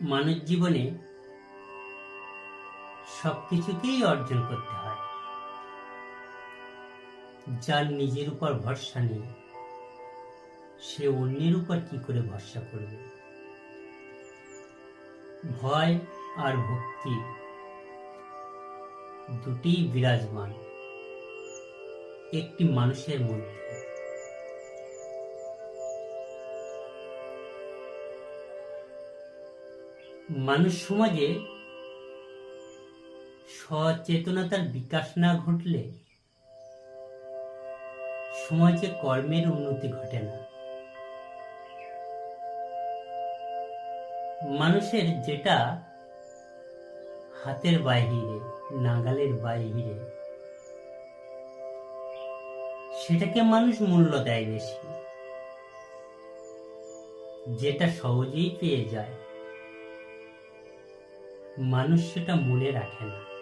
মানব জীবনে সব কিছুকেই অর্জন করতে হয়। যার নিজের উপর ভরসা নেই, সে অন্যের উপর কি করে ভরসা করবে? ভয় আর ভক্তি দুটি বিরাজমান। একটি মানুষের মধ্যে। মানুষ সমাজে সচেতনতার বিকাশ না ঘটলে সমাজে কর্মের উন্নতি ঘটে না। মানুষের যেটা হাতের বাইরে নাগালের বাইরে সেটাকে মানুষ মূল্য দেয় বেশি। যেটা সহজেই পেয়ে যায়। মানুষ সেটা মনে রাখে না।